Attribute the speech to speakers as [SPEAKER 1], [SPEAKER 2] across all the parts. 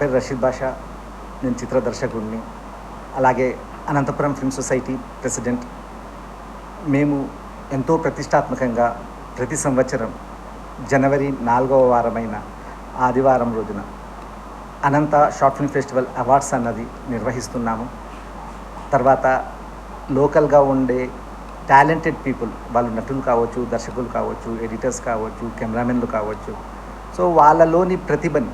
[SPEAKER 1] పేరు రషీద్ బాషా నేను చిత్ర దర్శకుడిని. అలాగే అనంతపురం ఫిల్మ్ సొసైటీ ప్రెసిడెంట్ మేము ఎంతో ప్రతిష్టాత్మకంగా ప్రతి సంవత్సరం జనవరి నాలుగవ వారమైన ఆదివారం రోజున Ananta short film festival awards అన్నది నిర్వహిస్తున్నాము. తర్వాత లోకల్గా ఉండే టాలెంటెడ్ పీపుల్ వాళ్ళు నటులు కావచ్చు దర్శకులు కావచ్చు ఎడిటర్స్ కావచ్చు కెమెరామెన్లు కావచ్చు. సో వాళ్ళలోని ప్రతిభని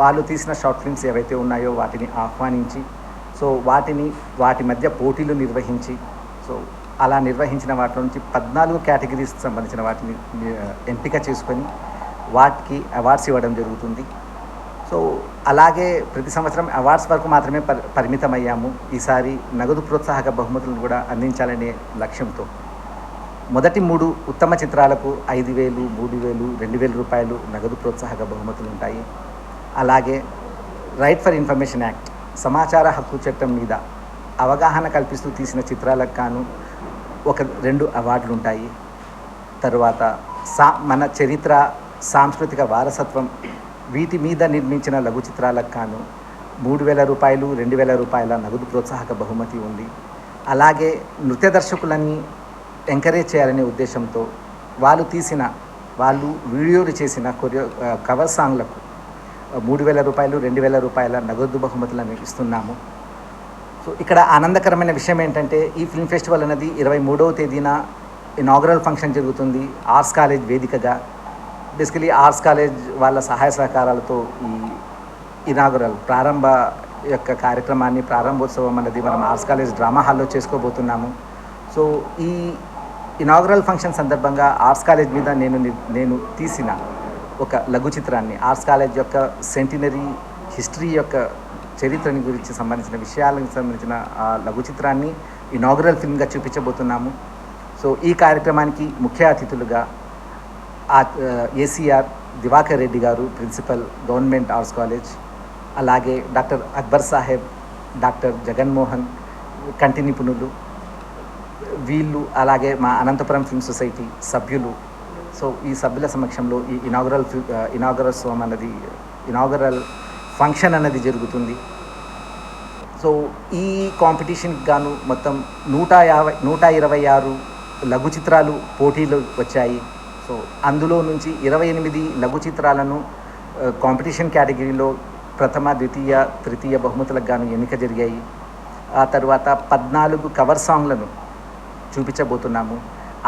[SPEAKER 1] వాళ్ళు తీసిన షార్ట్ ఫిల్మ్స్ ఏవైతే ఉన్నాయో వాటిని ఆహ్వానించి సో వాటిని వాటి మధ్య పోటీలు నిర్వహించి సో అలా నిర్వహించిన వాటి నుంచి పద్నాలుగు కేటగిరీస్కి సంబంధించిన వాటిని ఎంపిక చేసుకొని వాటికి అవార్డ్స్ ఇవ్వడం జరుగుతుంది. సో అలాగే ప్రతి సంవత్సరం అవార్డ్స్ వరకు మాత్రమే పరి పరిమితమయ్యాము. ఈసారి నగదు ప్రోత్సాహక బహుమతులను కూడా అందించాలనే లక్ష్యంతో. మొదటి మూడు ఉత్తమ చిత్రాలకు ఐదు వేలు మూడు వేలు రెండు వేల రూపాయలు నగదు ప్రోత్సాహక బహుమతులు ఉంటాయి. అలాగే రైట్ ఫర్ ఇన్ఫర్మేషన్ యాక్ట్ సమాచార హక్కు చట్టం మీద అవగాహన కల్పిస్తూ తీసిన చిత్రాలకు గాను ఒక రెండు అవార్డులు ఉంటాయి తరువాత సా మన చరిత్ర సాంస్కృతిక వారసత్వం వీటి మీద నిర్మించిన లఘు చిత్రాలకు గాను మూడు వేల రూపాయలు రెండు వేల రూపాయల నగదు ప్రోత్సాహక బహుమతి ఉంది. అలాగే నృత్య దర్శకులని ఎంకరేజ్ చేయాలనే ఉద్దేశంతో వాళ్ళు తీసిన వాళ్ళు వీడియోలు చేసిన కొరియో కవర్ సాంగ్లకు మూడు వేల రూపాయలు రెండు వేల రూపాయల నగదు బహుమతులను ఇస్తున్నాము. సో ఇక్కడ ఆనందకరమైన విషయం ఏంటంటే ఈ ఫిల్మ్ ఫెస్టివల్ అనేది ఇరవై మూడవ తేదీన ఇనాగరల్ ఫంక్షన్ జరుగుతుంది ఆర్ట్స్ కాలేజ్ వేదికగా. బేసికలీ ఆర్ట్స్ కాలేజ్ వాళ్ళ సహాయ సహకారాలతో ఈ ఇనాగరల్ ప్రారంభ యొక్క కార్యక్రమాన్ని ప్రారంభోత్సవం అనేది మనం ఆర్ట్స్ కాలేజ్ డ్రామా హాల్లో చేసుకోబోతున్నాము. సో ఈ ఇనాగరల్ ఫంక్షన్ సందర్భంగా ఆర్ట్స్ కాలేజ్ మీద నేను నేను తీసిన ఒక లఘు చిత్రాన్ని ఆర్ట్స్ కాలేజ్ యొక్క సెంటినరీ హిస్టరీ యొక్క చరిత్రని గురించి సంబంధించిన విషయాలకు సంబంధించిన ఆ లఘు చిత్రాన్ని ఇనాగరల్ ఫిల్మ్గా చూపించబోతున్నాము. సో ఈ కార్యక్రమానికి ముఖ్య అతిథులుగా ఏసీఆర్ దివాకర్ రెడ్డి గారు ప్రిన్సిపల్ గవర్నమెంట్ ఆర్ట్స్ కాలేజ్ అలాగే డాక్టర్ అక్బర్ సాహెబ్ డాక్టర్ జగన్మోహన్ కంటి నిపుణులు వీళ్ళు అలాగే మా అనంతపురం ఫిల్మ్ సొసైటీ సభ్యులు సో ఈ సభ్యుల సమక్షంలో ఈ ఇనాగరల్ ఇనాగరోత్సవం అన్నది ఇనాగరల్ ఫంక్షన్ అన్నది జరుగుతుంది. సో ఈ కాంపిటీషన్కి గాను మొత్తం నూట యాభై నూట ఇరవై ఆరు లఘు చిత్రాలు పోటీలు వచ్చాయి. సో అందులో నుంచి ఇరవై ఎనిమిది లఘు చిత్రాలను కాంపిటీషన్ కేటగిరీలో ప్రథమ ద్వితీయ తృతీయ బహుమతులకు గాను ఎన్నిక జరిగాయి. ఆ తర్వాత పద్నాలుగు కవర్ సాంగ్లను చూపించబోతున్నాము.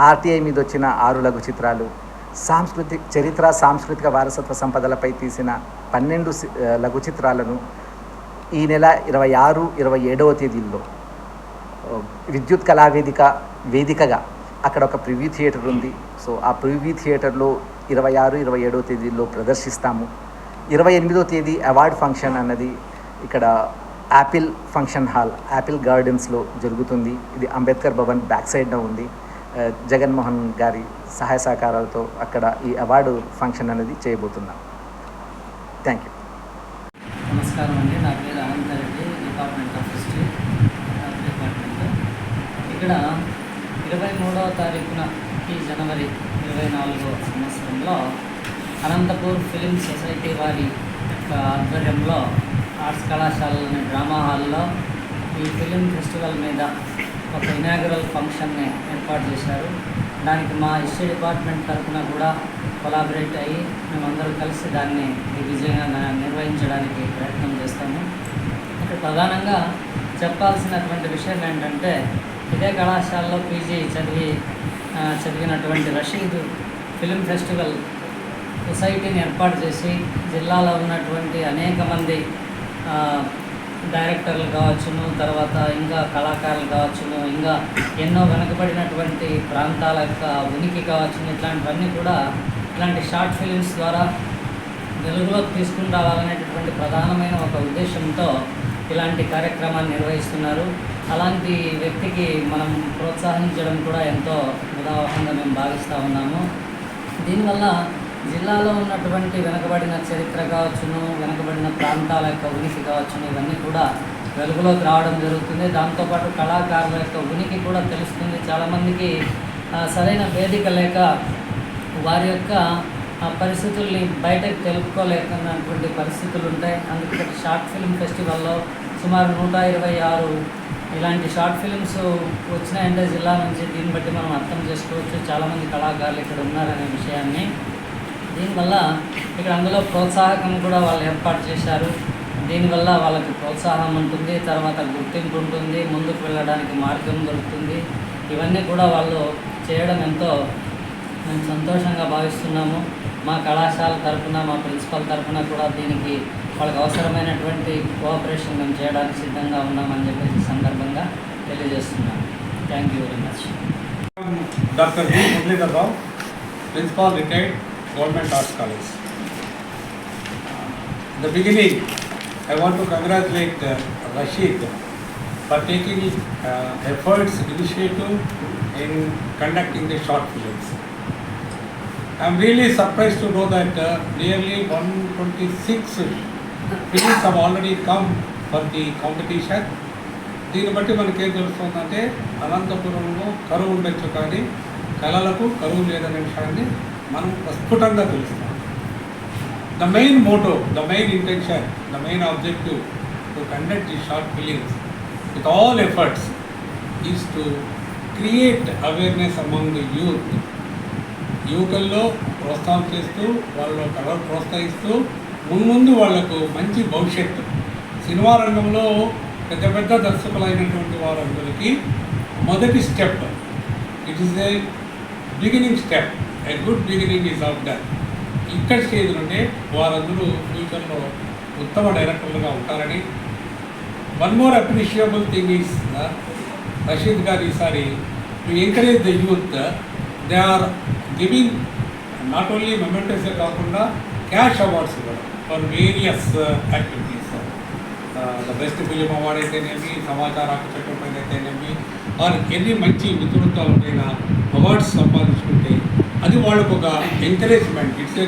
[SPEAKER 1] ఆర్టీఐ మీద వచ్చిన ఆరు లఘు చిత్రాలు సాంస్కృతిక చరిత్ర సాంస్కృతిక వారసత్వ సంపదలపై తీసిన పన్నెండు లఘు చిత్రాలను ఈ నెల ఇరవై ఆరు ఇరవై ఏడవ తేదీల్లో విద్యుత్ కళావేదిక వేదికగా అక్కడ ఒక ప్రివ్యూ థియేటర్ ఉంది. సో ఆ ప్రివ్యూ థియేటర్లో ఇరవై ఆరు ఇరవై ఏడవ తేదీల్లో ప్రదర్శిస్తాము. ఇరవై ఎనిమిదో తేదీ అవార్డ్ ఫంక్షన్ అన్నది ఇక్కడ యాపిల్ ఫంక్షన్ హాల్ యాపిల్ గార్డెన్స్లో జరుగుతుంది. ఇది అంబేద్కర్ భవన్ బ్యాక్ సైడ్లో ఉంది. జగన్మోహన్ గారి సహాయ సహకారాలతో అక్కడ ఈ అవార్డు ఫంక్షన్ అనేది చేయబోతున్నాం. థ్యాంక్ యూ
[SPEAKER 2] నమస్కారం అండి. నా పేరు Anantareddy department of history department ఇక్కడ ఇరవై మూడవ తారీఖున ఈ జనవరి ఇరవై నాలుగో సంవత్సరంలో అనంతపూర్ ఫిలిం సొసైటీ వారి యొక్క ఆధ్వర్యంలో ఆర్ట్స్ కళాశాలలోని డ్రామా హాల్లో ఈ ఫిలిం ఫెస్టివల్ మీద ఒక ఇనాగరల్ ఫంక్షన్ని ఏర్పాటు చేశారు. దానికి మా హిస్టరీ డిపార్ట్మెంట్ తరఫున కూడా కొలాబరేట్ అయ్యి మేమందరం కలిసి దాన్ని విజయంగా నిర్వహించడానికి ప్రయత్నం చేస్తాము. ఇక్కడ ప్రధానంగా చెప్పాల్సినటువంటి విషయం ఏంటంటే ఇదే కళాశాలలో పీజీ చదివి చదివినటువంటి రషీద్ ఫిలిం ఫెస్టివల్ సొసైటీని ఏర్పాటు చేసి జిల్లాలో ఉన్నటువంటి అనేక మంది డైరెక్టర్లు కావచ్చును తర్వాత ఇంకా కళాకారులు కావచ్చును ఇంకా ఎన్నో వెనుకబడినటువంటి ప్రాంతాల యొక్క ఉనికి కావచ్చును ఇట్లాంటివన్నీ కూడా ఇట్లాంటి షార్ట్ ఫిలిమ్స్ ద్వారా వెలుగులోకి తీసుకుని రావాలనేటటువంటి ప్రధానమైన ఒక ఉద్దేశంతో ఇలాంటి కార్యక్రమాన్ని నిర్వహిస్తున్నారు. అలాంటి వ్యక్తికి మనం ప్రోత్సహించడం కూడా ఎంతో ఉదాహరణగా మేము భావిస్తూ ఉన్నాము. దీనివల్ల జిల్లాలో ఉన్నటువంటి వెనుకబడిన చరిత్ర కావచ్చును వెనుకబడిన ప్రాంతాల యొక్క ఉనికి కావచ్చును ఇవన్నీ కూడా వెలుగులోకి రావడం జరుగుతుంది. దాంతోపాటు కళాకారుల యొక్క ఉనికి కూడా తెలుస్తుంది. చాలామందికి సరైన వేదిక లేక వారి యొక్క పరిస్థితుల్ని బయటకు తెలుపుకోలేకున్నటువంటి పరిస్థితులు ఉంటాయి. అందుకే షార్ట్ ఫిల్మ్ ఫెస్టివల్లో సుమారు నూట ఇరవై ఆరు ఇలాంటి షార్ట్ ఫిల్మ్స్ వచ్చినాయంటే జిల్లా నుంచి దీన్ని బట్టి మనం అర్థం చేసుకోవచ్చు. చాలామంది కళాకారులు ఇక్కడ ఉన్నారనే విషయాన్ని. దీనివల్ల ఇక్కడ అందులో ప్రోత్సాహకం కూడా వాళ్ళు ఏర్పాటు చేశారు. దీనివల్ల వాళ్ళకి ప్రోత్సాహం ఉంటుంది తర్వాత గుర్తింపు ఉంటుంది ముందుకు వెళ్ళడానికి మార్గం దొరుకుతుంది. ఇవన్నీ కూడా వాళ్ళు చేయడం ఎంతో మేము సంతోషంగా భావిస్తున్నాము. మా కళాశాల తరఫున మా ప్రిన్సిపల్ తరఫున కూడా దీనికి వాళ్ళకి అవసరమైనటువంటి కోఆపరేషన్ మేము చేయడానికి సిద్ధంగా ఉన్నామని చెప్పేసి సందర్భంగా తెలియజేస్తున్నాము thank you very much
[SPEAKER 3] doctor Muralidhar Rao principal retired Government Arts College. In the beginning, I want to congratulate uh, Rashid for taking uh, efforts, initiative in conducting the short films. I'm really surprised to know that uh, nearly 126 films have already come for the competition. దీన్ని బట్టి మనకి ఏం తెలుస్తుందంటే అనంతపురంలో కరువు ఉండొచ్చు కానీ కళలకు కరువు లేదనే విషయాన్ని మనం ప్రస్ఫుటంగా తెలుస్తాం. The main motto the main intention the main objective to conduct the short films with all efforts is to create awareness among the youth యువకుల్లో ప్రోత్సాహం చేస్తూ వాళ్ళ కళ ప్రోత్సహిస్తూ ముందు వాళ్ళకు మంచి భవిష్యత్తు. సినిమా రంగంలో పెద్ద పెద్ద దర్శకులైనటువంటి వారందరికీ మొదటి step it is a beginning step a good beginning is half done ఇక్కడ స్టేజ్ నుండి వారందరూ ఫ్యూచర్లో ఉత్తమ డైరెక్టర్లుగా ఉంటారని. One more appreciable thing is Rasheed గారు ఈసారి to encourage the youth they are giving not only మెమెంటోసే కాకుండా క్యాష్ అవార్డ్స్ కూడా for various activities the best film award అయితేనేమి సమాచార చట్టం పైన అయితేనేమి వారికి ఎన్ని మంచి మిత్రుత్వాలపైన అవార్డ్స్ సంపాదించుకుంటారు అది వాళ్ళకు ఒక encouragement it's a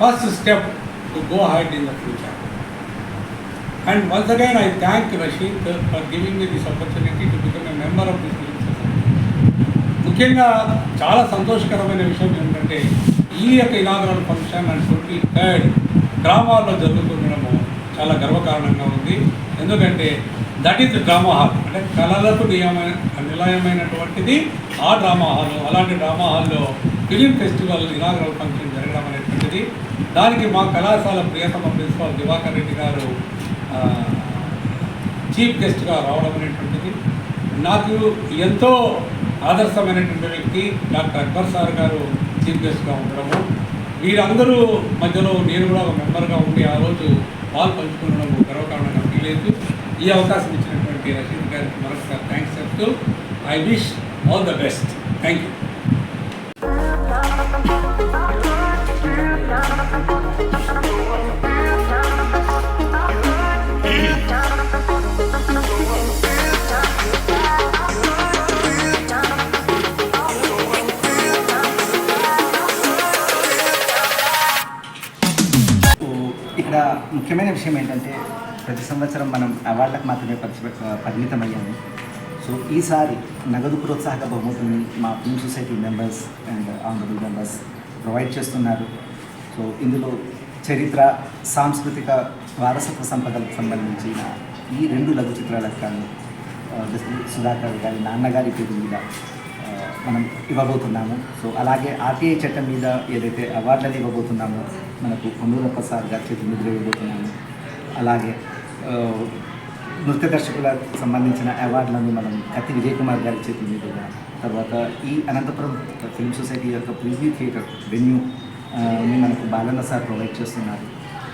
[SPEAKER 3] first step to go ahead in the future and once again I thank Rasheed for giving me this opportunity to become a member of this ముఖ్యంగా చాలా సంతోషకరమైన విషయం ఏంటంటే ఈ యొక్క inaugural function and twenty third గ్రామాల్లో జరుగుతుండడము చాలా గర్వకారణంగా ఉంది. ఎందుకంటే దట్ ఈస్ డ్రామా హాల్ అంటే కళలకు నియమైన నిలయమైనటువంటిది ఆ డ్రామా హాల్ అలాంటి డ్రామా హాల్లో ఫిలిం ఫెస్టివల్ ఇనాగరల్ ఫంక్షన్ జరగడం అనేటువంటిది దానికి మా కళాశాల ప్రియతమ ప్రిన్సిపాల్ దివాకర్ రెడ్డి గారు చీఫ్ గెస్ట్గా రావడం అనేటువంటిది నాకు ఎంతో ఆదర్శమైనటువంటి వ్యక్తి డాక్టర్ అక్బర్ సార్ గారు చీఫ్ గెస్ట్గా ఉండడము. వీరందరూ మధ్యలో నేను కూడా ఒక మెంబర్గా ఉండి ఆ రోజు పాలు పంచుకునడం గర్వకారణంగా ఫీల్ అవుతూ ఈ అవకాశం ఇచ్చినటువంటి రషీద్ గారికి మరొకసారి థ్యాంక్స్ చెప్తూ I wish all the best thank you
[SPEAKER 1] ముఖ్యమైన విషయం ఏంటంటే ప్రతి సంవత్సరం మనం అవార్డులకు మాత్రమే పరిచి పరిమితమయ్యాము. సో ఈసారి నగదు ప్రోత్సాహక బహుమతుల్ని మా film society members and honourable members provide చేస్తున్నారు. సో ఇందులో చరిత్ర సాంస్కృతిక వారసత్వ సంపదలకు సంబంధించిన ఈ రెండు లఘు చిత్రాలకు కానీ సుధాకర్ గారి నాన్నగారి పేరు మీద మనం ఇవ్వబోతున్నాము. సో అలాగే ఆర్టీఐ చట్టం మీద ఏదైతే అవార్డులను ఇవ్వబోతున్నామో మనకు పొన్నూరప్ప సార్ గారి చేతి మీద ఇవ్వబోతున్నాము. అలాగే నృత్య దర్శకులకు సంబంధించిన అవార్డులను మనం కత్తి విజయ్ కుమార్ గారి చేతి మీదుగా తర్వాత ఈ అనంతపురం ఫిల్మ్ సొసైటీ యొక్క ప్రివ్యూ థియేటర్ వెన్యూ మనకు బాలన్న సార్ ప్రొవైడ్ చేస్తున్నారు.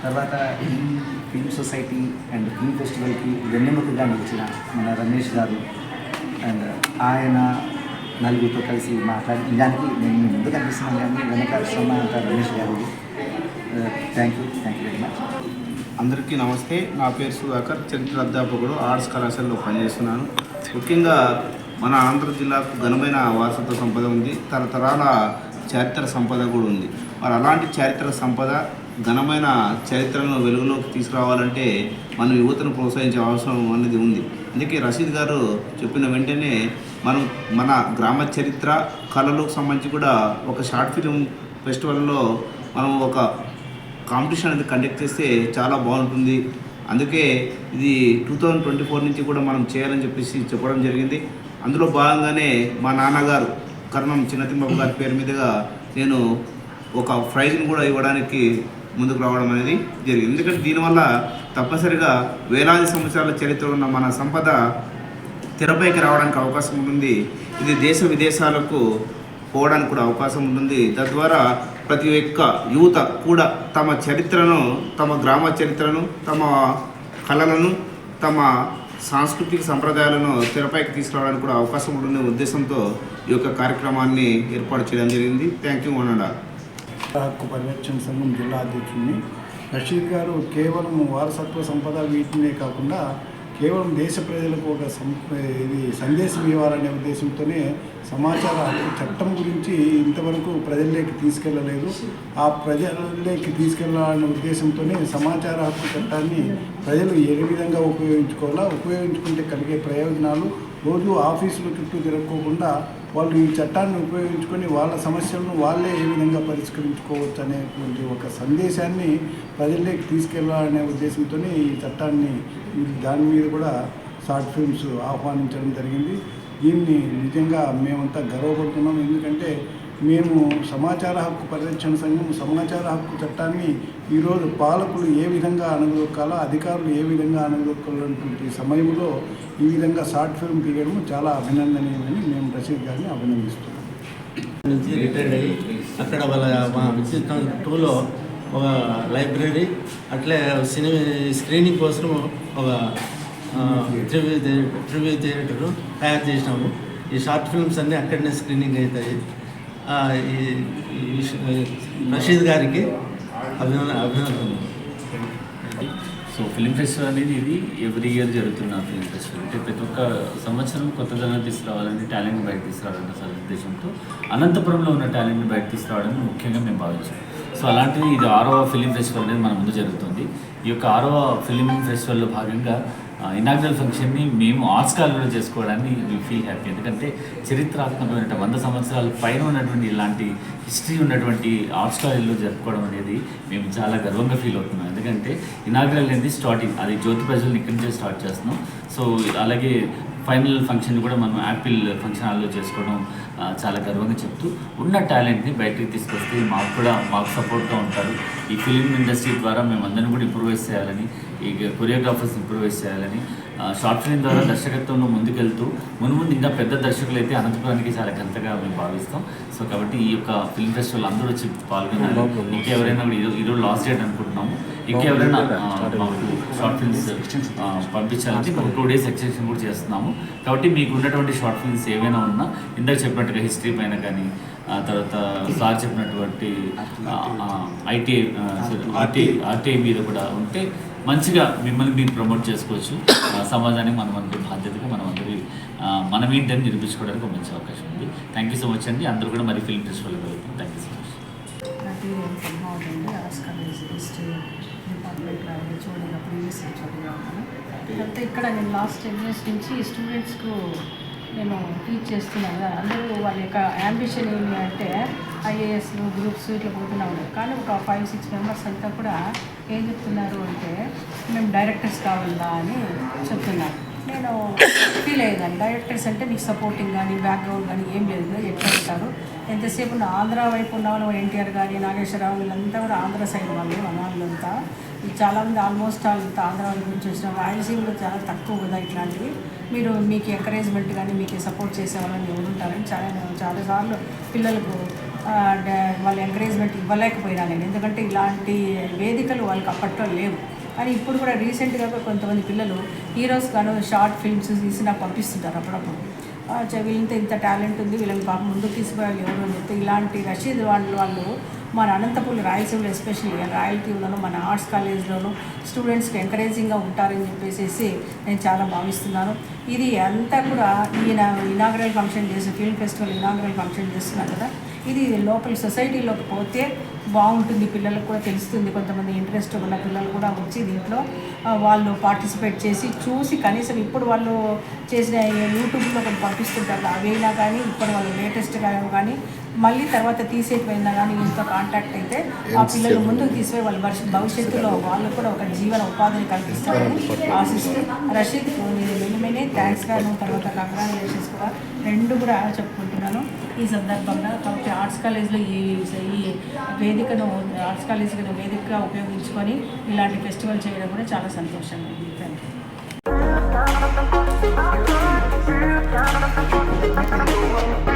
[SPEAKER 1] తర్వాత ఈ ఫిల్మ్ సొసైటీ అండ్ ఫిల్మ్ ఫెస్టివల్కి వెన్నెముకగా నిలిచిన మన రమేష్ గారు అండ్ ఆయన నలుగురితో కలిసి మాట్లాడి నిజానికి నేను మీ ముందు కనిపిస్తున్నాను కానీ వెనక శ్రమ రమేష్ గారు thank you thank you very much
[SPEAKER 4] అందరికీ నమస్తే. నా పేరు సుధాకర్. చరిత్ర అధ్యాపకుడు ఆర్ట్స్ కళాశాలలో పనిచేస్తున్నాను. ముఖ్యంగా మన ఆంధ్ర జిల్లాకు ఘనమైన వారసత్వ సంపద ఉంది. తరతరాల చారిత్ర సంపద కూడా ఉంది. మరి అలాంటి చారిత్ర సంపద ఘనమైన చరిత్రను వెలుగులోకి తీసుకురావాలంటే మనం యువతను ప్రోత్సహించే అవసరం అనేది ఉంది. అందుకే రషీద్ గారు చెప్పిన వెంటనే మనం మన గ్రామ చరిత్ర కళలకు సంబంధించి కూడా ఒక షార్ట్ ఫిలిం ఫెస్టివల్లో మనం ఒక కాంపిటీషన్ అనేది కండక్ట్ చేస్తే చాలా బాగుంటుంది. అందుకే ఇది టూ థౌజండ్ ట్వంటీ ఫోర్ నుంచి కూడా మనం చేయాలని చెప్పేసి చెప్పడం జరిగింది. అందులో భాగంగానే మా నాన్నగారు కర్ణం చిన్నతిమ్మప్ప గారి పేరు మీదుగా నేను ఒక ప్రైజ్ని కూడా ఇవ్వడానికి ముందుకు రావడం అనేది జరిగింది. ఎందుకంటే దీనివల్ల తప్పనిసరిగా వేలాది సంవత్సరాల చరిత్ర ఉన్న మన సంపద తెరపైకి రావడానికి అవకాశం ఉంటుంది. ఇది దేశ విదేశాలకు పోవడానికి కూడా అవకాశం ఉంటుంది. తద్వారా ప్రతి ఒక్క యువత కూడా తమ చరిత్రను తమ గ్రామ చరిత్రను తమ కళలను తమ సాంస్కృతిక సంప్రదాయాలను తెరపైకి తీసుకురావడానికి కూడా అవకాశం ఉంటుందనే ఉద్దేశంతో ఈ యొక్క కార్యక్రమాన్ని ఏర్పాటు చేయడం జరిగింది. థ్యాంక్ యూ వనండా
[SPEAKER 5] హక్కు పరిరక్షణ సంఘం జిల్లా అధ్యక్షుడిని రషీద్ గారు కేవలం వారసత్వ సంపద వీటినే కాకుండా కేవలం దేశ ప్రజలకు ఒక సం ఇది సందేశం ఇవ్వాలనే ఉద్దేశంతోనే సమాచార చట్టం గురించి ఇంతవరకు ప్రజల్లోకి తీసుకెళ్ళలేదు ఆ ప్రజల్లోకి తీసుకెళ్ళాలనే ఉద్దేశంతోనే సమాచార హక్కు చట్టాన్ని ప్రజలు ఏ విధంగా ఉపయోగించుకోవాలా ఉపయోగించుకుంటే కలిగే ప్రయోజనాలు రోజు ఆఫీసుల చుట్టూ తిరగకోకుండా వాళ్ళు ఈ చట్టాన్ని ఉపయోగించుకొని వాళ్ళ సమస్యలను వాళ్ళే ఏ విధంగా పరిష్కరించుకోవచ్చు అనేటువంటి ఒక సందేశాన్ని ప్రజల్లోకి తీసుకెళ్ళాలనే ఉద్దేశంతో ఈ చట్టాన్ని దాని మీద కూడా షార్ట్ ఫిల్మ్స్ ఆహ్వానించడం జరిగింది. దీన్ని నిజంగా మేమంతా గర్వపడుతున్నాం. ఎందుకంటే మేము సమాచార హక్కు పరిరక్షణ సంఘం సమాచార హక్కు చట్టాన్ని ఈరోజు పాలకులు ఏ విధంగా అనగదొక్కాలో అధికారులు ఏ విధంగా అనగదొక్కాలన్నటువంటి సమయంలో ఈ విధంగా షార్ట్ ఫిల్మ్ తీయడం చాలా అభినందనీయమని మేము రషీద్ గారిని అభినందిస్తున్నాం.
[SPEAKER 6] నుంచి రిటైర్డ్ అయ్యి అక్కడ వాళ్ళ మా విద్యుత్ టూలో ఒక లైబ్రరీ అట్లే సినిమా స్క్రీనింగ్ కోసం ఒక ట్రివ్యూ ట్రివ్యూ థియేటర్ తయారు చేసినాము. ఈ షార్ట్ ఫిల్మ్స్ అన్నీ అక్కడనే స్క్రీనింగ్ అవుతాయి. రషీద్ గారికి అభినందన అభినందనలు.
[SPEAKER 7] సో ఫిలిం ఫెస్టివల్ అనేది ఇది ఎవ్రీ ఇయర్ జరుగుతున్న ఫిలిం ఫెస్టివల్ అంటే ప్రతి ఒక్క సంవత్సరం కొత్తదనం తీసుకురావాలని టాలెంట్ బయట తీసుకురావాలన్న సదుద్దేశంతో అనంతపురంలో ఉన్న టాలెంట్ని బయట తీసుకురావడం ముఖ్యంగా మేము భావించాం. సో అలాంటిది ఇది ఆరవ ఫిలిం ఫెస్టివల్ అనేది మన ముందు జరుగుతుంది. ఈ యొక్క ఆరవ ఫిలిం ఫెస్టివల్లో భాగంగా ఇనాగ్రల్ ఫంక్షన్ని మేము ఆస్కార్లో చేసుకోవడాన్ని వీ ఫీల్ హ్యాపీ ఎందుకంటే చరిత్రాత్మకమైన వంద సంవత్సరాల పైన ఉన్నటువంటి ఇలాంటి హిస్టరీ ఉన్నటువంటి ఆస్కార్లో జరుపుకోవడం అనేది మేము చాలా గర్వంగా ఫీల్ అవుతున్నాం. ఎందుకంటే ఇనాగ్రల్ అనేది స్టార్టింగ్ అది జ్యోతి ప్రజలను ఇక్కడి నుంచే స్టార్ట్ చేస్తున్నాం. సో అలాగే ఫైనల్ ఫంక్షన్ కూడా మనం యాపిల్ ఫంక్షన్ హాల్లో చేసుకోవడం చాలా గర్వంగా చెప్తూ ఉన్న టాలెంట్ని బయటకు తీసుకొస్తే మాకు కూడా మాకు సపోర్ట్గా ఉంటారు. ఈ ఫిలిం ఇండస్ట్రీ ద్వారా మేము అందరం కూడా ఇంప్రూవైజ్ చేయాలని ఈ కొరియోగ్రాఫర్స్ ఇంప్రూవైజ్ చేయాలని షార్ట్ ఫిల్మ్ ద్వారా దర్శకత్వంలో ముందుకెళ్తూ మునుముందు ఇంకా పెద్ద దర్శకులు అయితే అనంతపురానికి చాలా గంతగా మేము భావిస్తాం. సో కాబట్టి ఈ యొక్క ఫిల్మ్ ఫెస్టివల్ అందరూ వచ్చి పాల్గొనాలి. ఇంకెవరైనా కూడా ఈరోజు ఈరోజు లాస్ట్ డేట్ అనుకుంటున్నాము. ఇంకెవరైనా మాకు షార్ట్ ఫిల్మ్స్ ఆ, పంపించాలంటే ఒక టూ డేస్ ఎక్స్టెన్షన్ కూడా చేస్తున్నాము. కాబట్టి మీకు ఉన్నటువంటి షార్ట్ ఫిల్మ్స్ ఏవైనా ఉన్నా ఇందాక చెప్పినట్టుగా హిస్టరీ పైన కానీ ఆ తర్వాత సార్ చెప్పినటువంటి ఐటీ ఆర్టీ. ఆర్టీఐ మీద కూడా ఉంటే మంచిగా మిమ్మల్ని మీరు ప్రమోట్ చేసుకోవచ్చు. ఆ, సమాజానికి మనం అందరి బాధ్యతగా మనం అందరి మనం ఏంటని నిరూపించుకోవడానికి ఒక మంచి అవకాశం ఉంది. థ్యాంక్ యూ సో మచ్ అండి. అందరూ కూడా మరి ఫిల్మ్ ఫెస్టివల్ వెళ్తాం. Thank you so much
[SPEAKER 8] previous ఇక్కడ నేను లాస్ట్ టెన్ ఇయర్స్ నుంచి స్టూడెంట్స్కు నేను టీచ్ చేస్తున్నాను కదా అందరూ వాళ్ళ యొక్క యాంబిషన్ ఏమి అంటే ఐఏఎస్లు గ్రూప్స్ ఇట్లా పోతున్నాము కానీ ఒక ఫైవ్ సిక్స్ మెంబర్స్ అంతా కూడా ఏం చెప్తున్నారు అంటే మేము డైరెక్టర్స్ కావాలా అని చెప్తున్నారు. నేను ఫీల్ అయ్యేదాన్ని డైరెక్టర్స్ అంటే మీకు సపోర్టింగ్ కానీ బ్యాక్గ్రౌండ్ కానీ ఏం లేదు. కదా ఎట్లా ఉంటారు? ఎంతసేపు ఉన్న ఆంధ్ర వైపు ఉన్న వాళ్ళు ఎన్టీఆర్ కానీ నాగేశ్వరరావు వీళ్ళంతా కూడా ఆంధ్ర సైడ్ వాళ్ళు వాళ్ళంతా చాలామంది ఆల్మోస్ట్ వాళ్ళంతా ఆంధ్ర వాళ్ళ నుంచి వచ్చిన రాయలసీమలో చాలా తక్కువ కదా ఇట్లాంటివి. మీరు మీకు ఎంకరేజ్మెంట్ కానీ మీకు సపోర్ట్ చేసే వాళ్ళని చాలా చాలాసార్లు పిల్లలకు వాళ్ళు వాళ్ళ ఎంకరేజ్మెంట్ ఇవ్వలేకపోయినా నేను. ఎందుకంటే ఇలాంటి వేదికలు వాళ్ళకి అప్పట్లో లేవు. కానీ ఇప్పుడు కూడా రీసెంట్గా కూడా కొంతమంది పిల్లలు హీరోస్ గాను షార్ట్ ఫిల్మ్స్ తీసి నాకు పంపిస్తుంటారు అప్పుడప్పుడు. వీళ్ళంత ఇంత టాలెంట్ ఉంది వీళ్ళని పాపం ముందుకు తీసుకురావాలి ఎవరు అని చెప్తే ఇలాంటి రషీద్ వాళ్ళు వాళ్ళు మన అనంతపూర్ రాయలసీమలో ఎస్పెషల్లీ రాయలసీమలోను మన ఆర్ట్స్ కాలేజ్లోనూ స్టూడెంట్స్కి ఎంకరేజింగ్గా ఉంటారని చెప్పేసి నేను చాలా భావిస్తున్నాను. ఇది అంతా కూడా ఈయన ఇనాగరల్ ఫంక్షన్ చేసి ఫిల్మ్ ఫెస్టివల్ ఇనాగరల్ ఫంక్షన్ చేస్తున్నారు కదా. ఇది లోపల సొసైటీలోకి పోతే బాగుంటుంది పిల్లలకు కూడా తెలుస్తుంది కొంతమంది ఇంట్రెస్ట్ ఉన్న పిల్లలు కూడా వచ్చి దీంట్లో వాళ్ళు పార్టిసిపేట్ చేసి చూసి కనీసం ఇప్పుడు వాళ్ళు చేసిన యూట్యూబ్లో కొన్ని పంపిస్తుంటారు అవైనా కానీ ఇప్పుడు వాళ్ళు లేటెస్ట్గా కానీ మళ్ళీ తర్వాత తీసేకపోయినా కానీ వీళ్ళతో కాంటాక్ట్ అయితే ఆ పిల్లలు ముందుకు తీసుకుపోయి వాళ్ళ భవిష్య- భవిష్యత్తులో వాళ్ళు కూడా ఒక జీవన ఉపాధిని కల్పిస్తారని ఆశిస్తూ రషీద్ మెనీ థ్యాంక్స్ గాను తర్వాత కంగ్రాచులేషన్స్ కూడా రెండు కూడా చెప్పుకుంటున్నాను. ఈ సందర్భంగా కాబట్టి ఆర్ట్స్ కాలేజ్లో ఈ ఈ వేదికను ఆర్ట్స్ కాలేజ్ను వేదికగా ఉపయోగించుకొని ఇలాంటి ఫెస్టివల్ చేయడం కూడా చాలా సంతోషం. ఉంది థ్యాంక్ యూ Thank you.